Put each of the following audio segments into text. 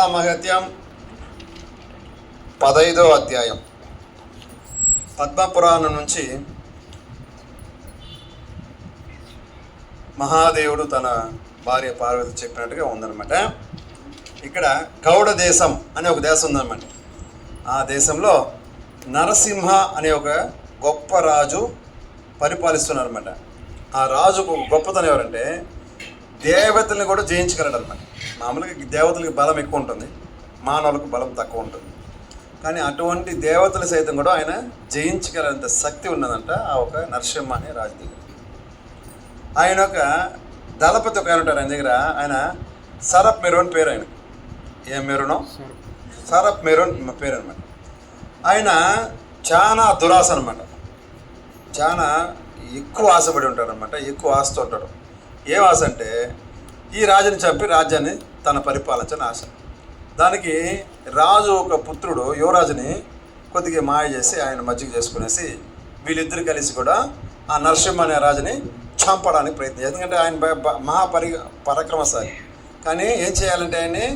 మహత్యం పదైదో అధ్యాయం. పద్మపురాణం నుంచి మహాదేవుడు తన భార్య పార్వతి చెప్పినట్టుగా ఉందన్నమాట. ఇక్కడ గౌడ దేశం అనే ఒక దేశం ఉందన్నమాట. ఆ దేశంలో నరసింహ అనే ఒక గొప్ప రాజు పరిపాలిస్తున్నారన్నమాట. ఆ రాజుకు గొప్పతనం ఎవరంటే దేవతల్ని కూడా జయించగలడు అనమాట మామూలుగా దేవతలకి బలం ఎక్కువ ఉంటుంది మానవులకు బలం తక్కువ ఉంటుంది. కానీ అటువంటి దేవతలు సైతం కూడా ఆయన జయించగలంత శక్తి ఉన్నదంట ఆ ఒక నరసింహ అనే రాజు దగ్గర ఆయన ఒక దళపతి ఒక ఆయన ఉంటారు ఆయన దగ్గర ఆయన సరప్ మెరోన్ పేరు ఆయన ఏ మెరునో? సరప్ మెరోన్ పేరు అనమాట. ఆయన చాలా దురాశ అనమాట. చాలా ఎక్కువ ఆశపడి ఉంటాడు అనమాట ఎక్కువ ఆశతో ఉంటాడు. ఏం ఆశ అంటే ఈ రాజుని చంపి రాజ్యాన్ని తన పరిపాలించని ఆశ దానికి రాజు ఒక పుత్రుడు యువరాజుని కొద్దిగా మాయ చేసి ఆయన మజ్జిగ చేసుకునేసి వీళ్ళిద్దరు కలిసి కూడా ఆ నరసింహ అనే రాజుని చంపడానికి ప్రయత్నం ఎందుకంటే ఆయన మహాపరి పరాక్రమశాలి. కానీ ఏం చేయాలంటే ఆయన్ని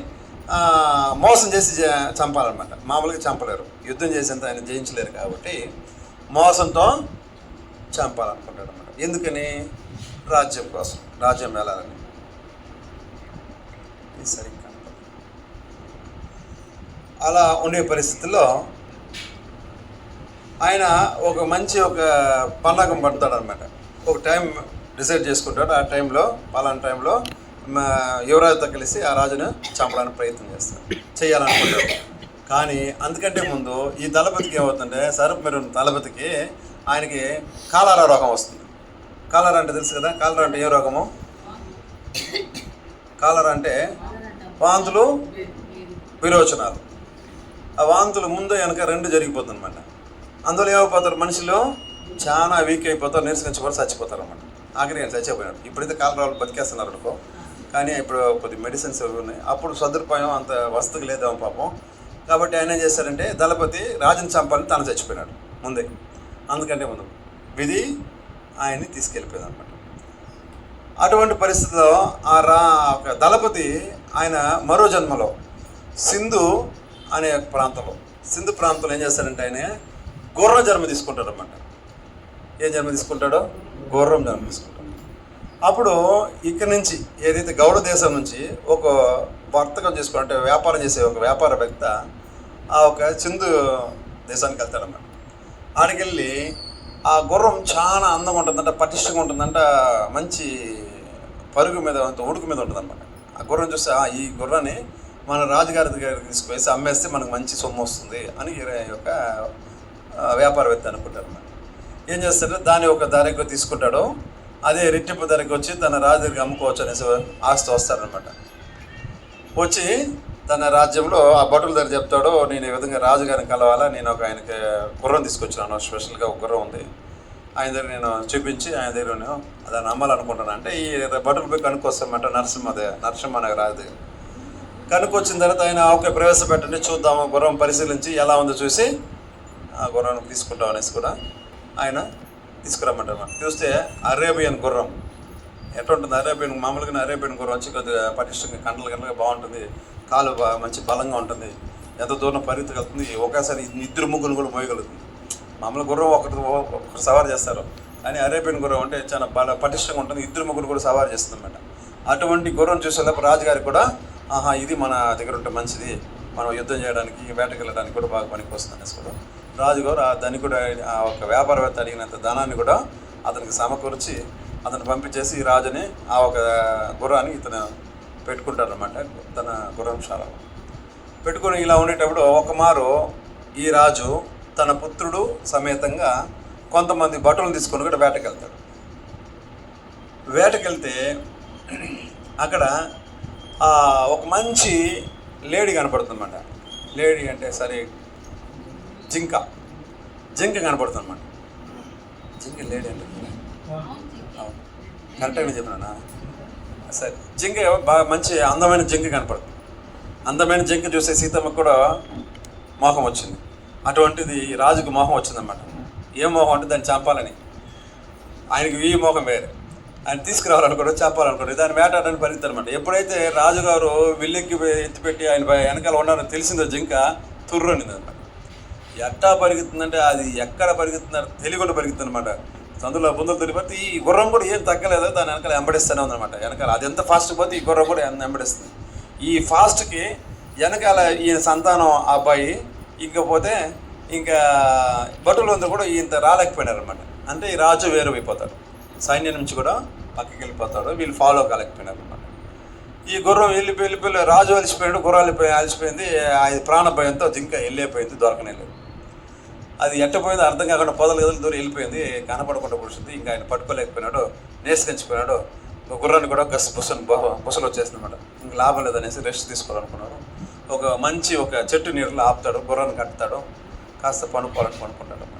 మోసం చేసి చంపాలన్నమాట. మామూలుగా చంపలేరు. యుద్ధం చేసేంత ఆయన జయించలేరు కాబట్టి మోసంతో చంపాలనుకుంటాడు అనమాట ఎందుకని? రాజ్యం కోసం రాజ్యం వెళ్ళాలని ఇది సరిగ్గా. అలా ఉండే పరిస్థితుల్లో ఆయన ఒక మంచి ఒక పన్నాగం పడతాడు అనమాట ఒక టైం డిసైడ్ చేసుకుంటాడు. ఆ టైంలో పలానా టైంలో యువరాజుతో కలిసి ఆ రాజును చంపడానికి ప్రయత్నం చేస్తాడు. చేయాలనుకుంటాడు కానీ అందుకంటే ముందు ఈ దళపతికి ఏమవుతుందంటే సరఫ్ దళపతికి ఆయనకి కాలారా రోగం వస్తుంది. కాలరా అంటే తెలుసు కదా? కాలరా అంటే ఏ రోగము? కాలరా అంటే వాంతులు విరోచనాలు. ఆ వాంతులు ముందు వెనక రెండు జరిగిపోతుందన్నమాట. అందులో ఏమైపోతారు? మనుషులు చాలా వీక్ అయిపోతారు నీరసించిపోతారు చచ్చిపోతారు అనమాట ఆఖరి నేను చచ్చిపోయినాడు ఇప్పుడైతే కాలరాలు బతికేస్తున్నారు అనుకో కానీ ఇప్పుడు కొద్ది మెడిసిన్స్ అవి ఉన్నాయి. అప్పుడు సదుపాయం అంత వసతికి లేదేమో పాపం. కాబట్టి ఆయన ఏం చేశారంటే దళపతి రాజుని చంపాలని తను చచ్చిపోయినాడు ముందే. అందుకంటే ముందు విధి ఆయన్ని తీసుకెళ్ళిపోయింది అనమాట అటువంటి పరిస్థితిలో ఆ రా ఒక దళపతి ఆయన మరో జన్మలో సింధు అనే ప్రాంతంలో. సింధు ప్రాంతంలో ఏం చేస్తాడంటే ఆయన గుర్ర జన్మ తీసుకుంటాడనమాట ఏం జన్మ తీసుకుంటాడో? గుర్రం జన్మ తీసుకుంటాడు. అప్పుడు ఇక్కడి నుంచి ఏదైతే గౌడ దేశం నుంచి ఒక వర్తకం చేసుకుని అంటే వ్యాపారం చేసే ఒక వ్యాపారవేత్త ఆ ఒక సింధు దేశానికి వెళ్తాడన్నమాట. ఆడికెళ్ళి ఆ గుర్రం చాలా అందంగా ఉంటుందంట పటిష్టంగా ఉంటుందంట మంచి పరుగు మీద ఉడుకు మీద ఉంటుందన్నమాట. గుర్రం చూస్తే ఈ గుర్రాన్ని మన రాజుగారి దగ్గరికి తీసుకువేసి అమ్మేస్తే మనకు మంచి సొమ్ము వస్తుంది అని యొక్క వ్యాపారవేత్త అనుకుంటారు ఏం చేస్తాడు? దాని ఒక ధరకు తీసుకుంటాడు. అదే రెట్టింపు ధరకు వచ్చి తన రాజు దగ్గరికి అమ్ముకోవచ్చు అనేసి ఆస్తి వస్తారనమాట వచ్చి తన రాజ్యంలో ఆ భటుల దగ్గర చెప్తాడు నేను ఈ విధంగా రాజుగారిని కలవాలా? నేను ఒక ఆయనకి గుర్రం తీసుకొచ్చినాను స్పెషల్గా ఒక గుర్రం ఉంది. ఆయన దగ్గర నేను చూపించి ఆయన దగ్గర నేను దాన్ని అమ్మాలనుకుంటున్నాను. అంటే ఈ బట్టలు పోయి కనుక్కొస్తామంట నరసింహ నరసింహ నగర్ రాజు కనుక్కొచ్చిన తర్వాత ఆయన ఓకే ప్రవేశపెట్టండి చూద్దాము గుర్రం పరిశీలించి ఎలా ఉందో చూసి ఆ గుర్రాన్ని తీసుకుంటాం అనేసి కూడా ఆయన తీసుకురమ్మంటారు. చూస్తే అరేబియన్ గుర్రం. ఎట్లా ఉంటుంది అరేబియన్ మామూలుగా అరేబియన్ గుర్రం వచ్చి కొద్దిగా పటిష్టంగా కండలు కండలుగా బాగుంటుంది. కాలు బా- మంచి బలంగా ఉంటుంది. ఎంత దూరం పరిగెత్తగలుగుతుంది? ఒకేసారి ఇద్దరు ముగ్గురు కూడా మోయగలుగుతుంది. మామూలు గుర్రం ఒకటి ఒకటి సవారు చేస్తారు. కానీ అరేబియన్ గుర్రం అంటే చాలా బాగా పటిష్టంగా ఉంటుంది. ఇద్దరు ముగ్గురు కూడా సవారు చేస్తుందన్నమాట. అటువంటి గుర్రం చూసేటప్పుడు రాజుగారికి కూడా ఆహా ఇది మన దగ్గర ఉంటే మంచిది. మనం యుద్ధం చేయడానికి వేటకెళ్ళడానికి కూడా బాగా పనికి వస్తుంది అనేసి కూడా రాజుగారు ఆ ధనికుడు ఆ ఒక వ్యాపారవేత్త అడిగినంత ధనాన్ని కూడా అతనికి సమకూర్చి అతను పంపించేసి ఈ రాజుని ఆ ఒక గుర్రాన్ని ఇతను పెట్టుకుంటారనమాట తన గుర్రంశాలలో. పెట్టుకుని ఇలా ఉండేటప్పుడు ఒక మారు ఈ రాజు తన పుత్రుడు సమేతంగా కొంతమంది భటులను తీసుకొని కూడా వేటకెళ్తాడు. వేటకెళ్తే అక్కడ ఒక మంచి లేడీ కనపడుతుందన్నమాట. లేడీ అంటే సరే జింక. జింక కనపడుతుందన్నమాట. జింక లేడీ అంటే కరెక్ట్గా చెప్పినా సరే. జింక బాగా మంచి అందమైన జింక కనపడుతుంది. అందమైన జింక చూసే సీతమ్మ కూడా మోహం వచ్చింది. అటువంటిది రాజుకు మోహం వచ్చిందన్నమాట. ఏ మోహం అంటే దాన్ని చంపాలని. ఆయనకి ఈ మోహం వేరే. ఆయన తీసుకురావాలనుకోవడం చెప్పాలనుకోవడం దాని వేటాడని పరిగెత్తారు అనమాట ఎప్పుడైతే రాజుగారు విల్లెక్కి ఎత్తిపెట్టి ఆయన వెనకాల ఉన్నారని తెలిసిందో జింక తుర్రనింది అనమాట ఎట్టా పరిగెత్తుందంటే అది ఎక్కడ పరిగెత్తుందో తెలియకుండా పరిగెత్తుంది అనమాట అందులో బుందలు తిరిగిపోతే ఈ గుర్రం కూడా ఏం తగ్గలేదు దాని వెనకాల ఎంబడిస్తూనే ఉందన్నమాట వెనకాల అది ఎంత ఫాస్ట్ పోతే ఈ గుర్రం కూడా ఎంబడిస్తుంది. ఈ ఫాస్ట్కి వెనకాల ఈయన సంతానం అబ్బాయి ఇంకపోతే ఇంకా భటులందరూ కూడా ఇంత రాలేకపోయినారు అనమాట అంటే ఈ రాజు వేరు అయిపోతాడు సైన్యం నుంచి కూడా పక్కకి వెళ్ళిపోతాడు. వీళ్ళు ఫాలో కాలేకపోయినారు అనమాట ఈ గుర్రం వెళ్ళి వెళ్ళిపోయి రాజు అలసిపోయాడు గుర్రం వెళ్ళిపోయి అలసిపోయింది అది ప్రాణ భయంతో జింక వెళ్ళిపోయింది దొరకనేలేదు అది ఎట్టపోయిందో అర్థం కాకుండా పొదలు గదులు దూరం వెళ్ళిపోయింది కనపడకుండా కూర్చుంది ఇంకా ఆయన పట్టుకోలేకపోయినాడు నేసుకెంచిపోయినాడు గుర్రాన్ని కూడా గస్ బుసన్ బుసలు వచ్చేసింది అనమాట ఇంకా లాభం లేదనేసి రెస్ట్ తీసుకోవాలనుకున్నాడు ఒక మంచి ఒక చెట్టు నీరులో ఆపుతాడు గుర్రాన్ని కట్టుతాడు కాస్త పనుకోవాలని పనుకుంటాడు అనమాట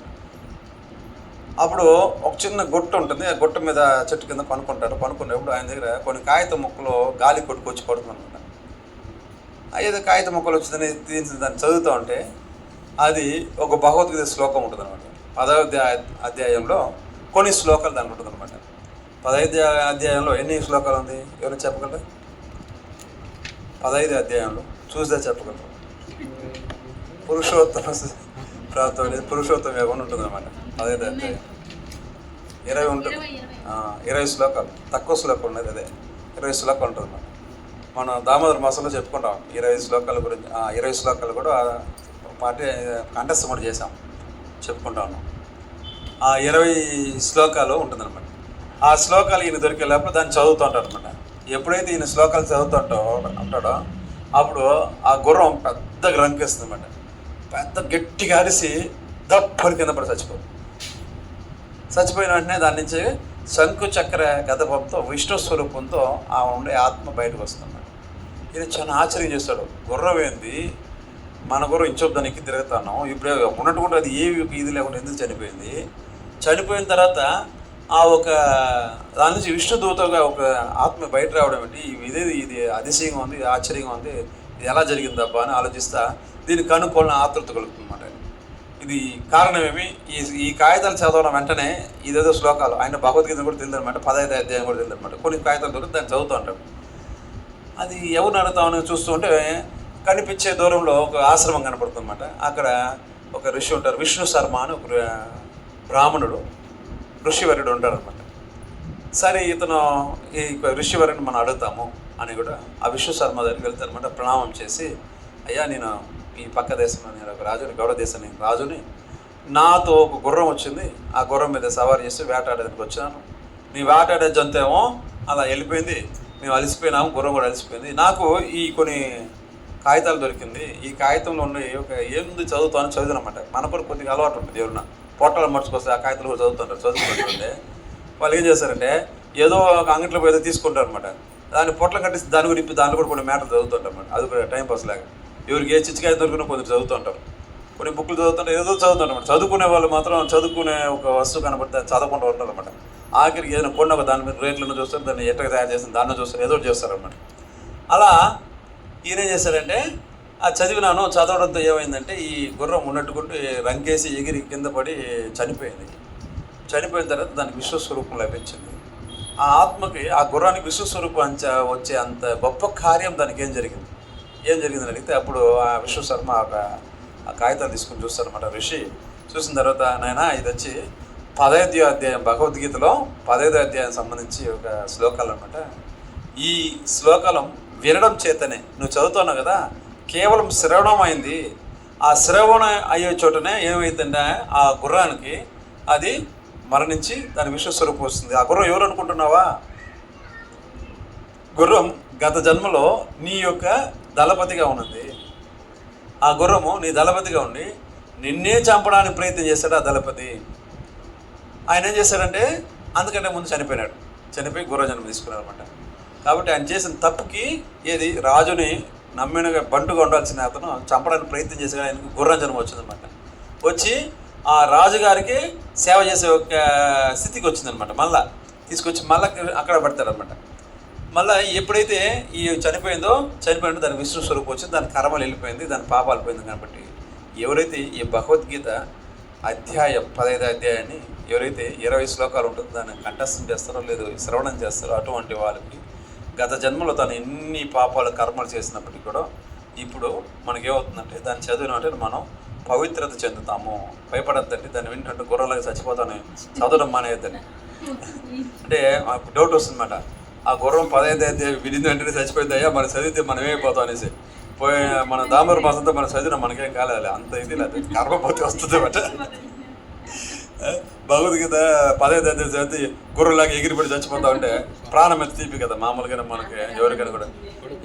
అప్పుడు ఒక చిన్న గుట్ట ఉంటుంది ఆ గుట్ట మీద చెట్టు కింద పనుకుంటాడు. పనుకునేప్పుడు ఆయన దగ్గర కొన్ని కాగిత మొక్కలు గాలి కొట్టుకొచ్చి పడుతుంది అనమాట ఏదో కాగిత మొక్కలు వచ్చిందని తీసి దాన్ని చదువుతూ ఉంటే అది ఒక భగవద్గీత శ్లోకం ఉంటుంది అనమాట పదవ అధ్యాయంలో కొన్ని శ్లోకాలు దాని ఉంటుంది అనమాట పదహైదు అధ్యాయంలో ఎన్ని శ్లోకాలు ఉంది? ఎవరు చెప్పగలరు? పదహైదు అధ్యాయంలో. చూస్తే చెప్పగలరు పురుషోత్తమ ప్రాప్తం అనేది పురుషోత్తమ యోగం ఉంటుంది అనమాట అధ్యాయం ఇరవై. ఉంటుంది. ఇరవై శ్లోకాలు. తక్కువ శ్లోకం ఉన్నది అదే. ఇరవై శ్లోకాలు ఉంటుంది మనం దామోదర మాసంలో చెప్పుకుంటాం. ఇరవై శ్లోకాల గురించి ఆ ఇరవై శ్లోకాలు కూడా పార్టీ కంటెస్ట్ కూడా చేసాం చెప్పుకుంటా ఉన్నాం ఆ ఇరవై శ్లోకాలు ఉంటుందన్నమాట ఆ శ్లోకాలు ఈయన దొరికే లోపల దాన్ని చదువుతూ ఉంటారు అనమాట ఎప్పుడైతే ఈయన శ్లోకాలు చదువుతుంటో ఉంటాడో అప్పుడు ఆ గుర్రం పెద్ద రంకేస్తుంది అనమాట పెద్ద గట్టిగా అరిసి దప్పని కింద పడి చచ్చిపోతుంది చచ్చిపోయిన వెంటనే దాని నుంచి శంకు చక్ర గదపంతో విష్ణు స్వరూపంతో ఆ ఉండే ఆత్మ బయటకు వస్తుంది ఇది చాలా ఆశ్చర్యం చేస్తాడు గుర్రం ఏంది? మన గుర్రం ఇంచొప్పు దానికి తిరుగుతున్నాం. ఇప్పుడే ఉన్నట్టుకుంటే అది ఏ ఇది లేకుండా ఎందుకు చనిపోయింది? చనిపోయిన తర్వాత ఆ ఒక దాని నుంచి విష్ణుదూతగా ఒక ఆత్మ బయట రావడం ఏంటి? ఇదేది ఇది అతిశయంగా ఉంది ఇది ఆశ్చర్యంగా ఉంది ఇది ఎలా జరిగిందబ్బా అని ఆలోచిస్తా దీన్ని కనుక్కోవాలని ఆతృత కలుగుతుందన్నమాట. ఇది కారణమేమి? ఈ ఈ కాగితాలు చదవడం వెంటనే ఇదేదో శ్లోకాలు ఆయన భగవద్గీత కూడా తెలియదు అనమాట పదహైదు అధ్యాయం కూడా తెలియదు అనమాట కొన్ని కాగితాలు దొరికి దాన్ని చదువుతూ ఉంటాం. అది ఎవరు అడుగుతామని చూస్తుంటే కనిపించే దూరంలో ఒక ఆశ్రమం కనపడుతుందన్నమాట. అక్కడ ఒక ఋషి ఉంటారు విష్ణు శర్మ అని ఒక బ్రాహ్మణుడు. ఋషివరుడు ఉంటారు అనమాట సరే ఇతను ఈ ఋషివరుని మనం అడుగుతాము అని కూడా ఆ విష్ణు శర్మ దగ్గరికి వెళ్తారనమాట ప్రణామం చేసి అయ్యా నేను ఈ పక్క దేశంలో నేను ఒక రాజుని గౌడ దేశాన్ని రాజుని నాతో ఒక గుర్రం వచ్చింది. ఆ గుర్రం మీద సవారీ చేసి వేటాడేందుకు వచ్చాను. నీ వేటాడే జంతేమో అలా వెళ్ళిపోయింది. మేము అలసిపోయినాము గుర్రం కూడా అలసిపోయింది. నాకు ఈ కొన్ని కాగితాలు దొరికింది. ఈ కాగితంలో ఉన్న ఒక ఏముంది చదువుతాను చదివినమాట మన కూడా కొద్దిగా అలవాటు ఉంటుంది ఎవరన్నా పొట్టలు మర్చుకొస్తే ఆ కాగితాలు కూడా చదువుతుంటారు చదువుకుంటుంటే. వాళ్ళు ఏం చేస్తారంటే ఏదో ఒక అంగట్లో పోయి ఏదో తీసుకుంటారు అనమాట దాన్ని పొట్టలు కట్టేసి దాని గురించి దాంట్లో కూడా కొన్ని మ్యాటర్ చదువుతుంటారు అనమాట అది కూడా టైం పాస్ లాగా. ఎవరికి ఏ చిచ్చికాయ దొరికినా కొందరు చదువుతుంటారు. కొన్ని బుక్లు చదువుతుంటారు ఏదో చదువుతుంటారు అనమాట చదువుకునే వాళ్ళు మాత్రం చదువుకునే ఒక వస్తువు కనబడితే చదవకుండా ఉంటారు అనమాట ఆఖరికి ఏదైనా కొన్ని ఒక దాని మీద రేట్లను చూస్తారు దాన్ని ఎట్టగా తయారు చేసిన దాన్ని చూస్తారు ఏదో ఒకటి చేస్తారు అనమాట అలా ఈయన ఏం చేశారంటే చదివినాను చదవడంతో ఏమైందంటే ఈ గుర్రం ఉన్నట్టుకుంటూ రంకేసి ఎగిరి కింద పడి చనిపోయింది. చనిపోయిన తర్వాత దానికి విశ్వస్వరూపం లభించింది. ఆ ఆత్మకి ఆ గుర్రానికి విశ్వస్వరూపం అంచ వచ్చే అంత గొప్ప కార్యం దానికి ఏం జరిగింది? ఏం జరిగిందని అడిగితే అప్పుడు ఆ విశ్వశర్మ ఒక ఆ కాగితాలు తీసుకుని చూస్తారనమాట ఋషి. చూసిన తర్వాత నాయన ఇది వచ్చి పదహైదో అధ్యాయం భగవద్గీతలో పదహైదో అధ్యాయం సంబంధించి ఒక శ్లోకాలు అనమాట ఈ శ్లోకాలం వినడం చేతనే. నువ్వు చదువుతున్నావు కదా కేవలం శ్రవణం అయింది. ఆ శ్రవణం అయ్యే చోటనే ఏమైందంటే ఆ గుర్రానికి అది మరణించి దాని విశ్వస్వరూపం వస్తుంది. ఆ గుర్రం ఎవరు అనుకుంటున్నావా? గుర్రం గత జన్మలో నీ యొక్క దళపతిగా ఉన్నది. ఆ గుర్రము నీ దళపతిగా ఉండి నిన్నే చంపడానికి ప్రయత్నం చేశాడు ఆ దళపతి. ఆయన ఏం చేశాడంటే అందుకంటే ముందు చనిపోయినాడు. చనిపోయి గుర్ర జన్మ తీసుకున్నాడు అనమాట కాబట్టి ఆయన చేసిన తప్పుకి ఏది రాజుని నమ్మిన బంటుగా ఉండాల్సిన అతను చంపడానికి ప్రయత్నం చేసి ఆయనకు గుర్రం జన్మ వచ్చిందనమాట వచ్చి ఆ రాజుగారికి సేవ చేసే ఒక స్థితికి వచ్చిందనమాట మళ్ళా తీసుకొచ్చి మళ్ళా అక్కడ పడతారనమాట మళ్ళీ ఎప్పుడైతే ఈ చనిపోయిందో చనిపోయిన దాని విష్ణు స్వరూపం వచ్చింది. దాని కర్మలు వెళ్ళిపోయింది దాని పాపాలు పోయింది కాబట్టి ఎవరైతే ఈ భగవద్గీత అధ్యాయం పదహైదు అధ్యాయాన్ని ఎవరైతే ఇరవై శ్లోకాలు ఉంటుందో దాన్ని కంఠస్థం చేస్తారో లేదు శ్రవణం చేస్తారో అటువంటి వాళ్ళకి గత జన్మలో తను ఎన్ని పాపాలు కర్మలు చేసినప్పటికీ కూడా ఇప్పుడు మనకేమవుతుందంటే దాన్ని చదివిన మనం పవిత్రత చెందుతాము. భయపడద్దండి దాన్ని వింటుంటే గుర్రలాగా చచ్చిపోతాను చదవడం మానేయద్దని అంటే మాకు డౌట్ వస్తుందన్నమాట. ఆ గుర్రం పదహైదు అయితే వినింది వెంటనే చచ్చిపోయింది అయ్యా మనం చదివితే మనం ఏమైపోతాం అనేసి. పోయి మన దామర మాసంతో మనం చదివిన మనకేం కాలేదు అంత ఇది లేదు కర్మపోతే వస్తుంది అన్నమాట భగవద్గీత పదహైదు అధ్యాయం చదివితే గుర్రలాగా ఎగిరిపడి చచ్చిపోతా ఉంటే ప్రాణం ఎంత తీపి కదా మామూలుగానే మనకి ఎవరికైనా కూడా.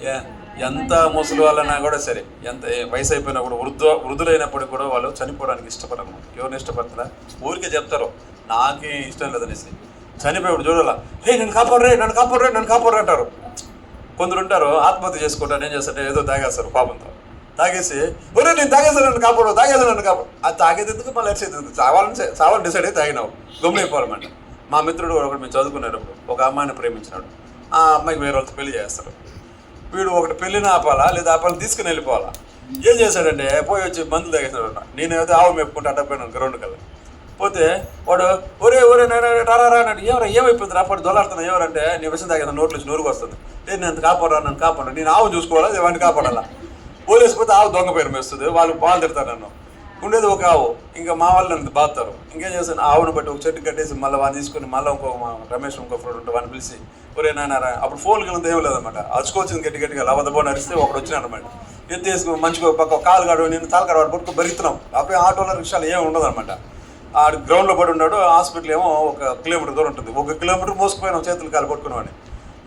ఏ- ఎంత ముసలి వాళ్ళైనా కూడా సరే ఎంత వయసు అయిపోయినా కూడా వృద్ధ వృద్ధులైనప్పటికీ కూడా వాళ్ళు చనిపోవడానికి ఇష్టపడరు. ఎవరిని ఇష్టపడతారా ఊరికే చెప్తారు. నాకే ఇష్టం లేదనేసి. చనిపోయాడు చూడాల హే నన్ను కాపాడరే నన్ను కాపాడరే నన్ను కాపాడరే అంటారు. కొందరు ఉంటారు ఆత్మహత్య చేసుకుంటారు ఏం చేస్తారు? ఏదో తాగేస్తారు పాపంతో. తాగేసి ఒరే నేను తాగేసాను నన్ను కాపాడు తాగేసాను నన్ను కాపాడు. అది తాగేది ఎందుకు? మళ్ళీ ఎక్సైజ్ ఎందుకు? చావాలని చావాలని డిసైడ్ అయితే తాగినావు. గమ్మునైపోవాలన్నమాట మా మిత్రుడు ఒకటి మేము చదువుకునేటప్పుడు ఒక అమ్మాయిని ప్రేమించినాడు. ఆ అమ్మాయికి వేరే వాళ్ళతో పెళ్ళి చేస్తారు. వీడు ఒకటి పెళ్ళిని ఆపాలా లేదా ఆపాలని తీసుకుని వెళ్ళిపోవాలా? ఏం చేశాడంటే పోయి వచ్చి మందులు తాగేసాడు నేను ఏదో ఆవు మెప్పుకుంటే అడ్డపోయినాను గ్రౌండ్ కల్లా పోతే వాడు ఒరే ఒరే రారా అన్నాడు. ఏమరా ఏమైపోయింది రా దొలాడుతున్నా ఎవరంటే నీ విషయం తాగేదా నోట్లు నుంచి నూరుకు వస్తుంది లేదు నేను కాపాడా నన్ను కాపాడు. నేను ఆవు చూసుకోవాలా వాడిని కాపాడాలా? పోలేసిపోతే ఆవు దొంగ పేరు మేస్తుంది. వాళ్ళు పాలు తిడతారు నన్ను. ఉండేది ఒక ఆవు. ఇంకా మా వాళ్ళు నన్ను బాగుతారు ఇంకేం చేస్తాను? ఆవును బట్టి ఒక చెట్టు కట్టేసి మళ్ళీ వాడిని తీసుకొని మళ్ళీ ఇంకో మా రమేష్ ఇంకో ఫ్రెండ్ ఉంటే వాడిని పిలిచి ఒరే నాయనారా అప్పుడు ఫోన్ కింద ఏం లేదన్నమాట. అచ్చుకోవచ్చింది గట్టి గట్టిగా లవదబో నడిస్తే ఒకడు వచ్చినాడనమాట అనమాట వేసుకుని మంచిగా పక్క కాలు కాడు నేను తలకాడు వాడు పట్టుకు బరిస్తున్నాం అప్పుడే ఆటోలో రిక్షాలు ఏమి ఉండదు అనమాట ఆడు గ్రౌండ్లో పడి ఉన్నాడు హాస్పిటల్ ఏమో ఒక కిలోమీటర్ దూరం ఉంటుంది. ఒక కిలోమీటర్ మోసుకుపోయిన చేతులు కాలు పట్టుకునేవాడిని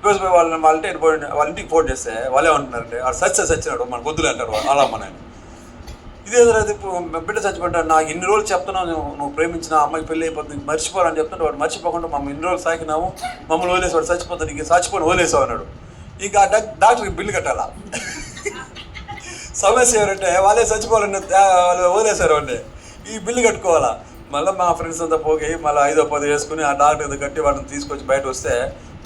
మోసుకుపోయి వాళ్ళని వాళ్ళ ఇంటికి పోయి వాళ్ళ ఇంటికి ఫోన్ చేస్తే వాళ్ళే ఉంటున్నారంటే వాడు సచ్చే సచ్చినాడు మన గొద్దులు అంటారు అలా మన ఇదే అది బిడ్డ చచ్చిపోతాడు నాకు ఇన్ని రోజులు చెప్తున్నావు నువ్వు ప్రేమించిన అమ్మాయి పెళ్ళి అయిపోతుంది మర్చిపోరని చెప్తున్నాడు వాడు మర్చిపోకుండా మమ్మల్ని ఇన్ని రోజులు సాకినాము మమ్మల్ని వదిలేసి వాడు చచ్చిపోతాడు ఇంక చచ్చిపోయి వదిలేసావు అన్నాడు. ఇంకా డాక్టర్కి బిల్లు కట్టాలా? సమస్య ఎవరంటే వాళ్ళే చచ్చిపోవాలని వాళ్ళు వదిలేశారు అండి ఈ బిల్లు కట్టుకోవాలా? మళ్ళీ మా ఫ్రెండ్స్ అంతా పోగి మళ్ళీ ఐదో పది వేసుకుని ఆ డాక్టర్ కట్టి వాటిని తీసుకొచ్చి బయట వస్తే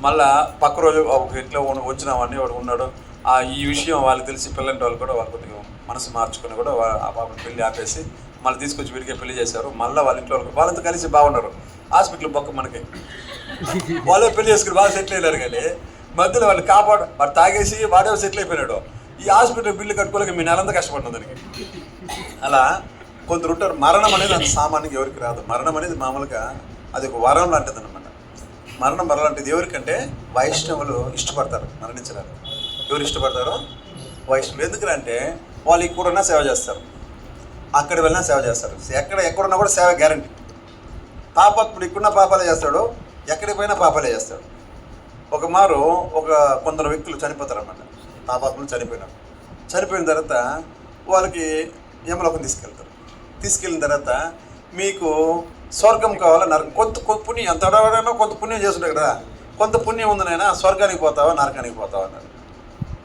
మళ్ళా పక్క రోజు ఒక ఇంట్లో ఉన్న- వచ్చినామని వాడు ఉన్నాడు. ఆ ఈ విషయం వాళ్ళకి తెలిసి పిల్లంటి వాళ్ళు కూడా వాళ్ళు కొద్దిగా మనసు మార్చుకుని కూడా ఆ పాపని పెళ్ళి ఆపేసి మళ్ళీ తీసుకొచ్చి వీడికే పెళ్ళి చేశారు. మళ్ళీ వాళ్ళ ఇంట్లో వాళ్ళకి వాళ్ళంతా కలిసి బాగున్నారు. హాస్పిటల్ పక్క మనకి. వాళ్ళే పెళ్ళి చేసుకుని బాగా సెటిల్ అయినారు కానీ మధ్యలో వాళ్ళు కాపాడు వాడు తాగేసి వాడే సెటిల్ అయిపోయినాడు. ఈ హాస్పిటల్ బిల్లు కట్టుకోలేక మీ నెలంతా కష్టపడిన దానికి. అలా కొందరు ఉంటారు. మరణం అనేది అంత సామాన్యంగా ఎవరికి రాదు. మరణం అనేది మామూలుగా అది ఒక వరం లాంటిది అనమాట మరణం వరం ఎవరికంటే వైష్ణవులు ఇష్టపడతారు మరణించడానికి ఎవరు ఇష్టపడతారు? వైష్ణవులు. ఎందుకంటే వాళ్ళు ఇక్కడున్నా సేవ చేస్తారు. అక్కడ వెళ్ళినా సేవ చేస్తారు. ఎక్కడ ఎక్కడున్నా కూడా సేవ గ్యారంటీ. పాపాత్ముడు ఇక్కడున్న పాపాలే చేస్తాడు ఎక్కడికి పోయినా పాపాలే చేస్తాడు. ఒక మారు ఒక కొందరు వ్యక్తులు చనిపోతారు అన్నమాట పాపాత్ములు చనిపోయినారు చనిపోయిన తర్వాత వాళ్ళకి యమలోకం తీసుకెళ్తారు. తీసుకెళ్ళిన తర్వాత మీకు స్వర్గం కావాలా? నరకం. కొంత కొంత పుణ్యం ఎంత అడవడైనా కొంత పుణ్యం చేస్తుండే కదా. కొంత పుణ్యం ఉంది నాయనా స్వర్గానికి పోతావా నరకానికి పోతావా అన్నారు.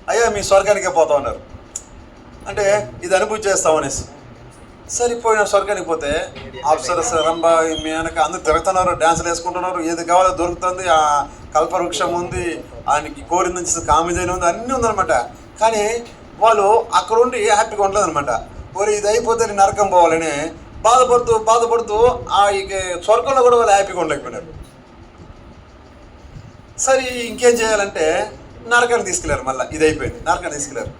అయ్యా మీ స్వర్గానికే పోతావు అన్నారు. అంటే ఇది అనుభూతి చేస్తాం అనేసి. సరిపోయిన స్వర్గానికి పోతే అప్సరస రంభ మీ వెనక అందరు తిరుగుతున్నారు డ్యాన్సులు వేసుకుంటున్నారు ఏది కావాలో దొరుకుతుంది ఆ కల్పవృక్షం ఉంది ఆయనకి కోరి నుంచి కామిదైన ఉంది అన్నీ ఉందనమాట కానీ వాళ్ళు అక్కడ ఉండి హ్యాపీగా ఉండలేదు అనమాట మరి ఇది అయిపోతే నేను నరకం పోవాలని బాధపడుతూ బాధపడుతూ ఆ ఇక స్వర్గంలో కూడా వాళ్ళు హ్యాపీగా ఉండలేకపోయినారు. సరే ఇంకేం చేయాలంటే నరకాన్ని తీసుకెళ్ళారు మళ్ళీ. ఇది అయిపోయింది. నరకాన్ని తీసుకెళ్ళారు.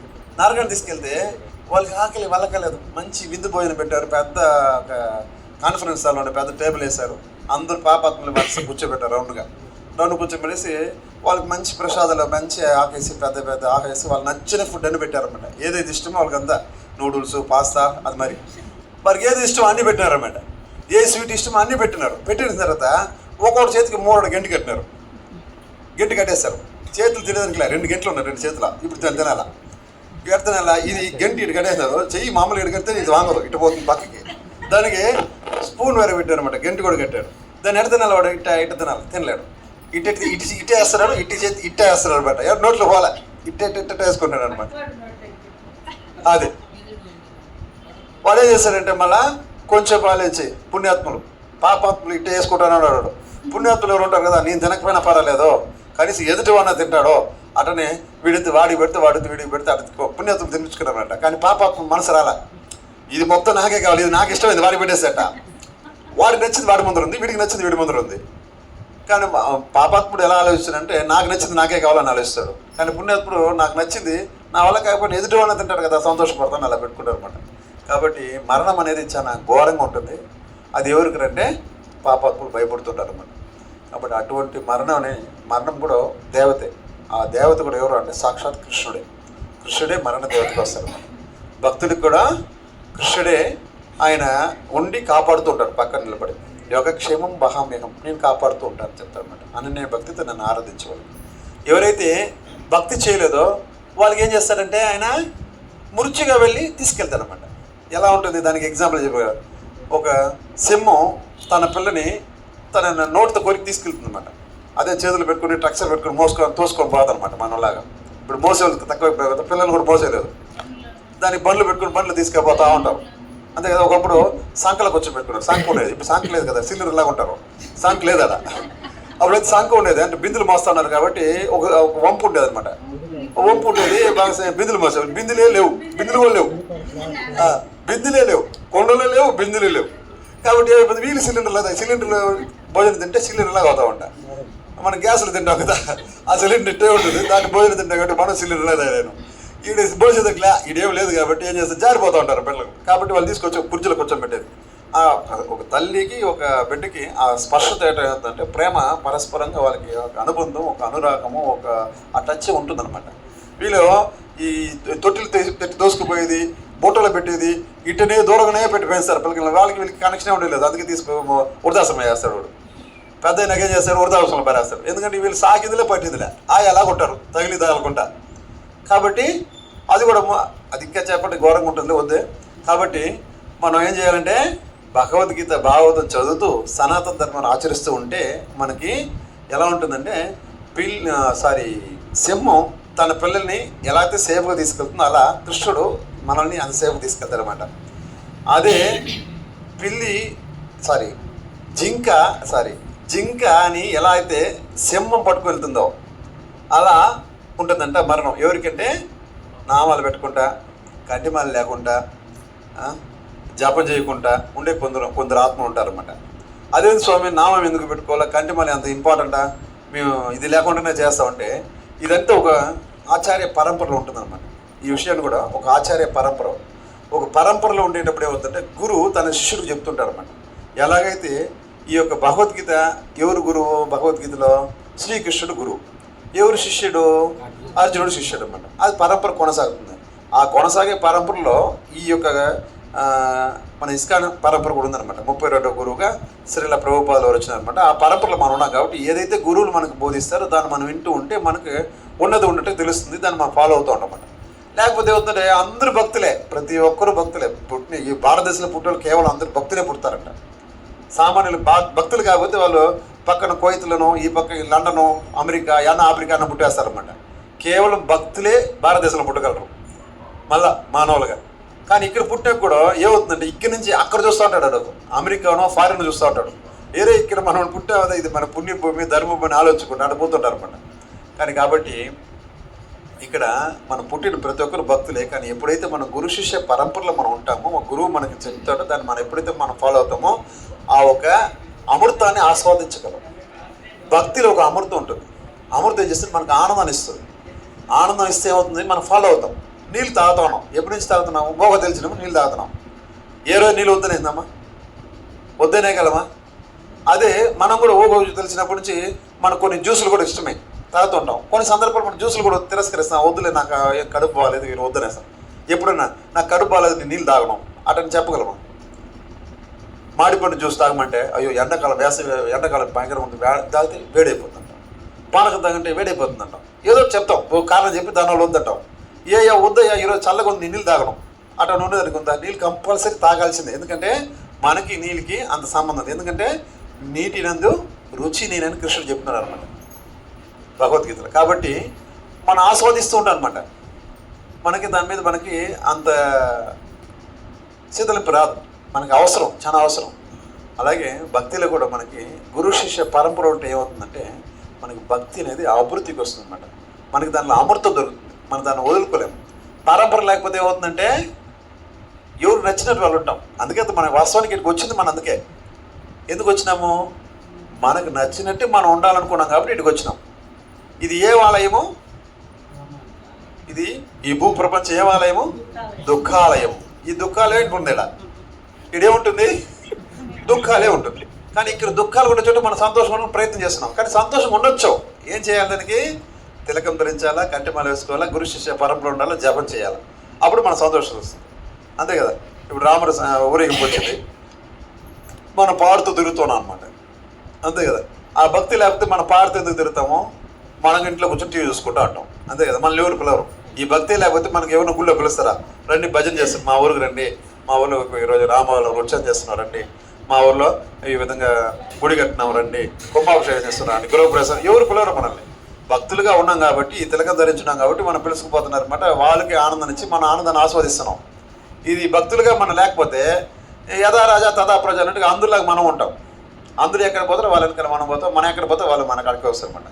నరకాన్ని తీసుకెళ్తే వాళ్ళకి ఆకలి వాళ్ళకలేదు మంచి విందు భోజనం పెట్టారు. పెద్ద ఒక కాన్ఫరెన్స్ హాల్లో ఉండే పెద్ద టేబుల్ వేశారు. అందరు పాపాత్మలు వరుస కూర్చోబెట్టారు రౌండ్గా. రౌండ్ కూర్చోబెట్టేసి వాళ్ళకి మంచి ప్రసాదాలు మంచి ఆకేసి పెద్ద పెద్ద ఆకేసి వాళ్ళు నచ్చిన ఫుడ్ అని పెట్టారన్నమాట. ఏదైతే ఇష్టమో వాళ్ళకంతా. నూడిల్స్ పాస్తా అది మరి. వారికి ఏది ఇష్టం అన్నీ పెట్టినారన్నమాట. ఏ స్వీట్ ఇష్టమో అన్నీ పెట్టినారు. పెట్టిన తర్వాత ఒక్కొక్కటి చేతికి మూడు గంట కట్టినారు. గంట కట్టేస్తారు చేతులు తినేదానికి రెండు గంటలు ఉన్నాయి రెండు చేతుల. ఇప్పుడు తిన- తినాలా? ఇటు తినాలా ఇది గంట ఇటు కట్టేస్తారు చెయ్యి మామూలు ఇటు కడితే ఇది వాంగదు. ఇటు పోతుంది పక్కకి. దానికి స్పూన్ వేరే పెట్టారు అనమాట గంట కూడా కట్టాడు దాన్ని ఎడ తినాలి వాడు? ఇట్ట ఇట్ట తినాలి. తినలేడు. ఇటు ఇటు ఇటు ఇట్టే వేస్తున్నాడు. ఇటు చేతి ఇట్టే వేస్తున్నాడు అనమాట ఎవరు నోట్లో పోలే ఇట్ట ఇట్ట ఇట్ట వేసుకుంటాడు అనమాట అది. వాడు ఏం చేస్తాడంటే మళ్ళా కొంచెం పాలేచి పుణ్యాత్ములు. పాపాత్ములు ఇట్టే వేసుకుంటాను అన్నాడు. పుణ్యాత్ములు ఎవరు ఉంటారు కదా నేను తినకపోయినా పర్వాలేదు. కనీసం ఎదుటి వాడిన తింటాడో అటనే వీడితే వాడి పెడితే వాడితే వీడికి పెడితే అటు పుణ్యాత్ములు తినిపించుకున్నారట కానీ పాపాత్మ మనసు రాలా. ఇది మొత్తం నాకే కావాలి ఇది నాకు ఇష్టమైంది వాడికి పెట్టేసేట. వాడికి నచ్చింది వాడి ముందర ఉంది వీడికి నచ్చింది వీడి ముందర ఉంది. కానీ పాపాత్ముడు ఎలా ఆలోచిస్తాడంటే నాకు నచ్చింది నాకే కావాలని ఆలోచిస్తాడు. కానీ పుణ్యాత్ముడు నాకు నచ్చింది నా వల్ల కాకపోతే ఎదుటి వాళ్ళని తింటాడు కదా సంతోషపడతాను అలా పెట్టుకుంటారు అనమాట కాబట్టి మరణం అనేది చాలా ఘోరంగా ఉంటుంది. అది ఎవరికి పాపాత్ములు భయపడుతుంటారు అనమాట కాబట్టి అటువంటి మరణం అనే మరణం కూడా దేవతే. ఆ దేవత కూడా ఎవరు అంటే సాక్షాత్ కృష్ణుడే. కృష్ణుడే మరణ దేవతకు వస్తారు భక్తుడికి కూడా కృష్ణుడే ఆయన ఉండి కాపాడుతూ ఉంటాడు పక్కన నిలబడి. యోగక్షేమం మహామేహం నేను కాపాడుతూ ఉంటాను చెప్తాడు అనమాట అనన్య భక్తితో నన్ను ఆరాధించేవాడు. ఎవరైతే భక్తి చేయలేదో వాళ్ళకి ఏం చేస్తారంటే ఆయన మురుచిగా వెళ్ళి తీసుకెళ్తాడనమాట ఎలా ఉంటుంది? దానికి ఎగ్జాంపుల్ చెప్పారు ఒక సింహం తన పిల్లని తన నోటితో కొరికి తీసుకెళ్తుంది అనమాట అదే చేతులు పెట్టుకుని ట్రక్చర్ పెట్టుకుని మోసుకొని తోసుకొని పోదనమాట మనలాగా ఇప్పుడు మోసే తక్కువ పిల్లలు కూడా మోసేలేదు. దానికి బండ్లు పెట్టుకుని బండ్లు తీసుకెళ్ళిపోతా ఉంటారు. అంతే కదా ఒకప్పుడు సంకలకు వచ్చి పెట్టుకున్నారు. సంక ఉండేది. ఇప్పుడు సంక లేదు కదా సిల్లర్ లాగా ఉంటారు. సంక లేదు అలా. అప్పుడైతే సంక ఉండేది. అంటే బిందులు మోస్తున్నారు కాబట్టి ఒక వంపు ఉండేది అనమాట వంపు ఉండేది బాగా బిందులు మోసే బిందులే లేవు. బిందులు కూడా లేవు. బిందులే లేవు. కొండలే లేవు బిందులే లేవు. కాబట్టి ఏమైపోతుంది? వీలు సిలిండర్ లేదా సిలిండర్లో భోజనం తింటే సిలిండర్లాగా అవుతా ఉంటా మనం గ్యాస్లు తింటాం కదా ఆ సిలిండర్ ఇట్టే ఉంటుంది. దాన్ని భోజనం తింటాం కాబట్టి మనం సిలిండర్ లేదా నేను. ఈడ భోజనం దగ్గర ఈడేం లేదు కాబట్టి ఏం చేస్తే జారిపోతూ ఉంటారు పిల్లలు. కాబట్టి వాళ్ళు తీసుకొచ్చి ఒక కుర్చీలో కూర్చోబెట్టేది ఆ ఒక తల్లికి ఒక బిడ్డకి ఆ స్పష్టత ఏంటంటే ప్రేమ పరస్పరంగా వాళ్ళకి ఒక అనుబంధం ఒక అనురాగము ఒక ఆ టచ్ ఉంటుందన్నమాట. వీళ్ళు ఈ తొట్టిలు తెచ్చి దోసుకుపోయేది బూటలో పెట్టేది ఇటునే దూరంగానే పెట్టి పెంచుతారు పిల్లలు వాళ్ళకి వీళ్ళకి కనెక్షన్ ఉండలేదు. అందుకే తీసుకు వృద్ధాశ్రమం చేస్తాడు వాడు. పెద్ద ఆయన చేస్తారు వృద్ధాశ్రమం పరేస్తారు ఎందుకంటే వీళ్ళు సాకిదిలే పట్టిందిలే. ఆ ఎలా కొట్టారు? తగిలి తగలకుండా. కాబట్టి అది కూడా అది ఇంకా చెప్పండి ఘోరంగా ఉంటుంది వద్దే. కాబట్టి మనం ఏం చేయాలంటే భగవద్గీత భాగవతం చదువుతూ సనాతన ధర్మాన్ని ఆచరిస్తూ ఉంటే మనకి ఎలా ఉంటుందంటే పిల్ సారీ సింహం తన పిల్లల్ని ఎలా అయితే సేఫ్గా తీసుకెళ్తుందో అలా కృష్ణుడు మనల్ని అంతసేపు తీసుకెళ్తారనమాట అనమాట అదే పిల్లి సారీ జింక సారీ జింక అని ఎలా అయితే సింహం పట్టుకుని వెళ్తుందో అలా ఉంటుందంట మరణం. ఎవరికంటే నామాలు పెట్టుకుంటా కంటిమాలు లేకుండా జపం చేయకుండా ఉండే కొందరు కొందరు ఆత్మ ఉంటారన్నమాట. అదే స్వామి నామం ఎందుకు పెట్టుకోవాలా? కంటిమాలి అంత ఇంపార్టెంటా మేము ఇది లేకుండానే చేస్తామంటే ఇదంతా ఒక ఆచార్య పరంపరలో ఉంటుందన్నమాట. ఈ విషయాన్ని కూడా ఒక ఆచార్య పరంపర ఒక పరంపరలో ఉండేటప్పుడు ఏమవుతుందంటే గురువు తన శిష్యుడికి చెప్తుంటారన్నమాట. ఎలాగైతే ఈ యొక్క భగవద్గీత ఎవరు గురువు భగవద్గీతలో? శ్రీకృష్ణుడు గురువు ఎవరు శిష్యుడు? అర్జునుడు శిష్యుడు అనమాట అది పరంపర కొనసాగుతుంది. ఆ కొనసాగే పరంపరలో ఈ యొక్క మన ఇస్కాన్ పరంపర కూడా ఉందన్నమాట. ముప్పై రెండో గురువుగా శ్రీల ప్రభుపాదులు వారు వచ్చినారనమాట ఆ పరంపరలో మనం ఉన్నాం కాబట్టి ఏదైతే గురువులు మనకు బోధిస్తారో దాన్ని మనం వింటూ ఉంటే మనకు ఉన్నది ఉన్నట్టు తెలుస్తుంది. దాన్ని మనం ఫాలో అవుతూ ఉంటాం లేకపోతే ఏమవుతుందంటే అందరూ భక్తులే ప్రతి ఒక్కరు భక్తులే. పుట్టిన ఈ భారతదేశంలో పుట్టిన కేవలం అందరూ భక్తులే పుడతారంట. సామాన్యులు బా భక్తులు కాకపోతే వాళ్ళు పక్కన కోయితులను ఈ పక్క ఈ లండను అమెరికా యాన ఆఫ్రికా అన్న పుట్టేస్తారనమాట కేవలం భక్తులే భారతదేశంలో పుట్టగలరు. మళ్ళా మానవులుగా. కానీ ఇక్కడ పుట్టిన కూడా ఏమవుతుందంటే ఇక్కడ నుంచి అక్కడ చూస్తూ ఉంటాడు అమెరికానో ఫారిన్ చూస్తూ ఉంటాడు. వేరే ఇక్కడ మనం పుట్టామదా ఇది మన పుణ్యభూమి ధర్మభూమి ఆలోచించుకుంటూ అటు పోతుంటారు అనమాట కానీ కాబట్టి ఇక్కడ మనం పుట్టిన ప్రతి ఒక్కరు భక్తులే కానీ ఎప్పుడైతే మన గురు శిష్య పరంపరలో మనం ఉంటామో ఒక గురువు మనకి చెప్తాడో దాన్ని మనం ఎప్పుడైతే మనం ఫాలో అవుతామో ఆ ఒక అమృతాన్ని ఆస్వాదించగలం. భక్తిలో ఒక అమృతం ఉంటుంది. అమృతం చేస్తే మనకు ఆనందాన్ని ఇస్తుంది. ఆనందం ఇస్తే ఏమవుతుంది? మనం ఫాలో అవుతాం. నీళ్ళు తాగుతున్నాం. ఎప్పటి నుంచి తాగుతున్నాము మోగ తెలిసినప్పుడు నీళ్ళు తాగుతున్నాం. ఏ రోజు నీళ్ళు వద్దనేందమ్మా వద్దనే గలమా అదే మనం కూడా ఓ రోజు తెలిసినప్పటి నుంచి మనకు కొన్ని జ్యూసులు కూడా ఇష్టమే. తాగుతుంటాం. కొన్ని సందర్భాలు మనం జ్యూసులు కూడా తిరస్కరిస్తాం. వద్దులే నాకు కడుపు బాగాలేదు మీరు వద్దనేస్తాం. ఎప్పుడైనా నాకు కడుపు బాగాలేదు నేను నీళ్ళు తాగడం అటని చెప్పగలమా? మాడిపండు జ్యూస్ తాగమంటే అయ్యో ఎండాకాలం వేసవి ఎండాకాలం భయంకరంగా ఉంది. వే తాగితే వేడైపోతుందంట. పానకం తాగంటే వేడైపోతుందంట. ఏదో చెప్తాం. ఓ కారణం చెప్పి దాని వాళ్ళు వద్దంటాం. ఏ వద్దయ్యా ఈరోజు చల్లగా ఉంది నీళ్ళు తాగడం అట్లా ఉండేదానికి ఉందా? నీళ్ళు కంపల్సరీ తాగాల్సిందే. ఎందుకంటే మనకి నీళ్ళకి అంత సంబంధం ఎందుకంటే నీటి నందు రుచి నేనని కృష్ణుడు చెప్తున్నారు అనమాట భగవద్గీతలో. కాబట్టి మనం ఆస్వాదిస్తూ ఉంటాం అనమాట మనకి దాని మీద మనకి అంత శీతలింపు రాదు. మనకి అవసరం చాలా అవసరం. అలాగే భక్తిలో కూడా మనకి గురు శిష్య పరంపర ఉంటే ఏమవుతుందంటే మనకి భక్తి అనేది అభివృద్ధికి వస్తుంది అనమాట మనకి దానిలో అమృతం దొరుకుతుంది. మనం దాన్ని వదులుకోలేము. పరంపర లేకపోతే ఏమవుతుందంటే ఎవరు నచ్చినట్టు వాళ్ళు ఉంటాం. అందుకే మన వాస్తవానికి ఇక్కడికి వచ్చింది మనం అందుకే. ఎందుకు వచ్చినాము? మనకు నచ్చినట్టు మనం ఉండాలనుకున్నాం కాబట్టి ఇటుకు వచ్చినాం. ఇది ఏ ఆలయము? ఇది ఈ భూ ప్రపంచం ఏ ఆలయము? దుఃఖాలయం. ఈ దుఃఖాలయం ఇక్కడ ఇలా ఇదేముంటుంది దుఃఖాలే ఉంటుంది. కానీ ఇక్కడ దుఃఖాలు ఉండే చోట మనం సంతోషం ప్రయత్నం చేస్తున్నాం. కానీ సంతోషం ఉండొచ్చు. ఏం చేయాలి దానికి? తిలకం ధరించాలా కంటిమాల వేసుకోవాలా గురు శిష్య పరంపర ఉండాలా జపం చేయాలి? అప్పుడు మన సంతోషం వస్తుంది. అంతే కదా? ఇప్పుడు రాముడు ఊరేగింపు వచ్చింది. మనం పాడుతూ తిరుగుతున్నాం అనమాట అంతే కదా? ఆ భక్తి లేకపోతే మనం పాడుతూ ఎందుకు తిరుగుతామో? మనం ఇంట్లో కూర్చొని టీవీ చూసుకుంటూ ఉంటాం. అంతే కదా? మనల్ని ఎవరు పిలవరు. ఈ భక్తి లేకపోతే మనకి ఎవరిని గుళ్ళో పిలుస్తారా? రండి భజన చేస్తారు. మా ఊరికి రండి. మా ఊళ్ళో ఈరోజు రామవాళ్ళు వృక్షం చేస్తున్నారు. రండి. మా ఊర్లో ఈ విధంగా గుడి కట్టినాం. రండి. కుంభాభిషేకం చేస్తున్నాం రండి. గృహప్రవేశం. ఎవరు పిలవరు మనల్ని. భక్తులుగా ఉన్నాం కాబట్టి ఈ తిలకం ధరించున్నాం కాబట్టి మనం పిలుచుకుపోతున్నారు అనమాట వాళ్ళకి ఆనందం ఇచ్చి మన ఆనందాన్ని ఆస్వాదిస్తున్నాం. ఇది భక్తులుగా మనం లేకపోతే యథా రాజా తథా ప్రజ అన్నట్టుగా అందులోకి మనం ఉంటాం. అందరూ ఎక్కడ పోతారో వాళ్ళ వెనకాల మనం పోతాం. మనం ఎక్కడ పోతే వాళ్ళు మన కాడికి వస్తారన్నమాట.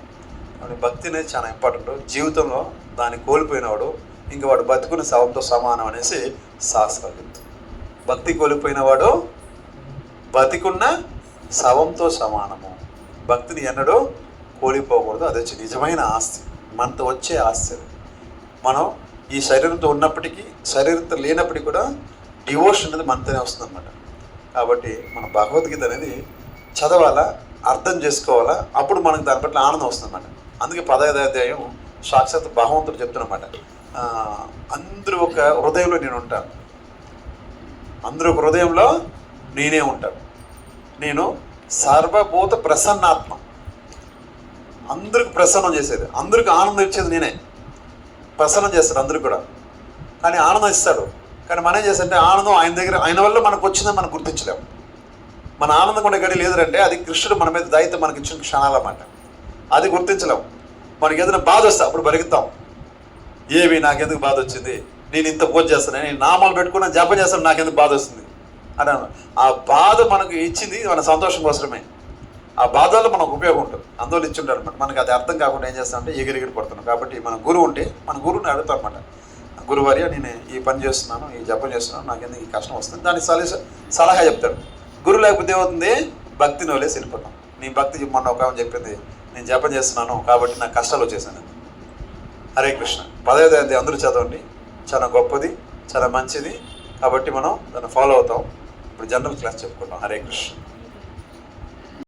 కాబట్టి భక్తి అనేది చాలా ఇంపార్టెంట్. జీవితంలో దాన్ని కోల్పోయినవాడు ఇంకా వాడు బతుకుని శవంతో సమానం అనేసి శాస్త్రవేత్త చెప్తారు భక్తి కోల్పోయినవాడు బతికున్న శవంతో సమానము. భక్తిని ఎన్నడూ కోల్పోకూడదు. అది వచ్చి నిజమైన ఆస్తి. మనతో వచ్చే ఆస్తి మనం ఈ శరీరంతో ఉన్నప్పటికీ శరీరంతో లేనప్పటికీ కూడా డివోషన్ అనేది మనతోనే వస్తుందన్నమాట. కాబట్టి మన భగవద్గీత అనేది చదవాలా అర్థం చేసుకోవాలా అప్పుడు మనకు దాని పట్ల ఆనందం వస్తుందన్నమాట. అందుకే పదహైదు సాక్షాత్ భగవంతుడు చెప్తున్నమాట. అందరూ ఒక హృదయంలో నేను ఉంటాను. అందరూ ఒక హృదయంలో నేనే ఉంటాను. నేను సర్వభూత ప్రసన్నాత్మ. అందరికి ప్రసన్నం చేసేది అందరికి ఆనందం ఇచ్చేది నేనే. ప్రసన్నం చేస్తాడు అందరికి కూడా. కానీ ఆనందం ఇస్తాడు. కానీ మనం ఏం చేస్తాడంటే ఆనందం ఆయన దగ్గర ఆయన వల్ల మనకు వచ్చిందని మనం గుర్తించలేము. మన ఆనందం కూడా గడి లేదంటే అది కృష్ణుడు మన మీద దయతో మనకి ఇచ్చిన క్షణాలన్నమాట. అది గుర్తించలేము మనకి ఏదైనా బాధ వస్తే అప్పుడు బరుగుతాం ఏమి నాకెందుకు బాధ వచ్చింది? నేను ఇంత పూజ చేస్తాను నేను నామాలు పెట్టుకున్నా జపం చేస్తాను నాకెందుకు బాధ వస్తుంది? అని ఆ బాధ మనకు ఇచ్చింది మన సంతోషం కోసమే. ఆ బాధ వల్ల మనకు ఉపయోగం ఉంటుంది. అందులో ఇచ్చి ఉంటారు అనమాట మనకి అది అర్థం కాకుండా ఏం చేస్తామంటే ఎగిరిగిరి పడుతున్నాం. కాబట్టి మన గురువు ఉంటే మన గురువుని అడుగుతాం అనమాట గురువార్య నేను ఈ పని చేస్తున్నాను ఈ జపం చేస్తున్నాను నాకు ఎందుకు ఈ కష్టం వస్తుంది? దానికి సలహా సలహా చెప్తాడు. గురువు లేకపోతే ఏమవుతుంది? భక్తిని వదిలేసి వెళ్ళిపోతాం. నీ భక్తి మొన్న ఒక చెప్పింది. నేను జపం చేస్తున్నాను కాబట్టి నాకు కష్టాలు వచ్చేసాను. హరే కృష్ణ. పదవి తేదీ అందరూ చదవండి. చాలా గొప్పది చాలా మంచిది కాబట్టి మనం దాన్ని ఫాలో అవుతాం. ఇప్పుడు జనరల్ క్లాస్ చెప్పుకుంటాం హరే కృష్ణ.